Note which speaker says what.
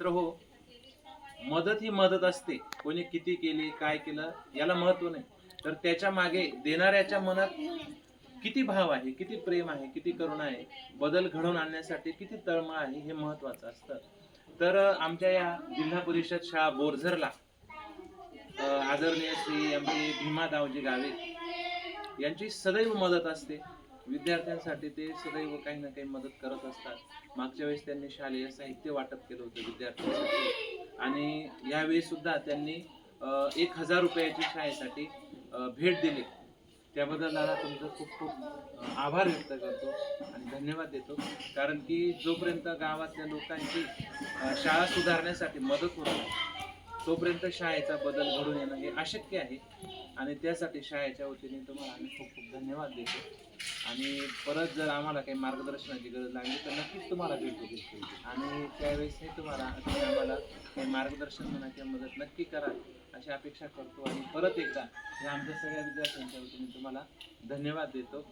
Speaker 1: मित्र हो मदत ही मदत असते. कोणी किती केली काय केलं याला महत्त्व नाही. तर त्याच्यामागे देणाऱ्याच्या मनात किती भाव आहे किती प्रेम आहे किती करुणा आहे बदल घडवून आणण्यासाठी किती तळमळ आहे हे महत्वाचं असतं. तर आमच्या या जिल्हा परिषद शाळा बोरझरला आदरणीय श्री आमचे भीमा दावजी गावे यांची सदैव मदत असते. विद्यार्थ्यांसाठी ते सदैव काही ना काही मदत करत असतात. मागच्या वेळेस त्यांनी शालेय साहित्य वाटप केलं होतं विद्यार्थ्यांसाठी. आणि यावेळी सुद्धा त्यांनी एक हजार रुपयाची शाळेसाठी भेट दिली. त्याबद्दल दादा तुमचं खूप खूप आभार व्यक्त करतो आणि धन्यवाद देतो. कारण की जोपर्यंत गावातल्या लोकांची शाळा सुधारण्यासाठी मदत होत नाही तोपर्यंत शाळेचा बदल घडून येणं हे अशक्य आहे. आणि त्यासाठी शाळेच्या वतीने तुम्हाला आम्ही खूप खूप धन्यवाद देतो. आणि परत जर आम्हाला काही मार्गदर्शनाची गरज लागली तर नक्कीच तुम्हाला भेटू. आणि त्यावेळेस हे तुम्हाला तुम्ही आम्हाला काही मार्गदर्शन म्हणा किंवा मदत नक्की करा अशी अपेक्षा करतो. आणि परत एकदा या आमच्या सगळ्या विद्यार्थ्यांच्या वतीने तुम्हाला धन्यवाद देतो.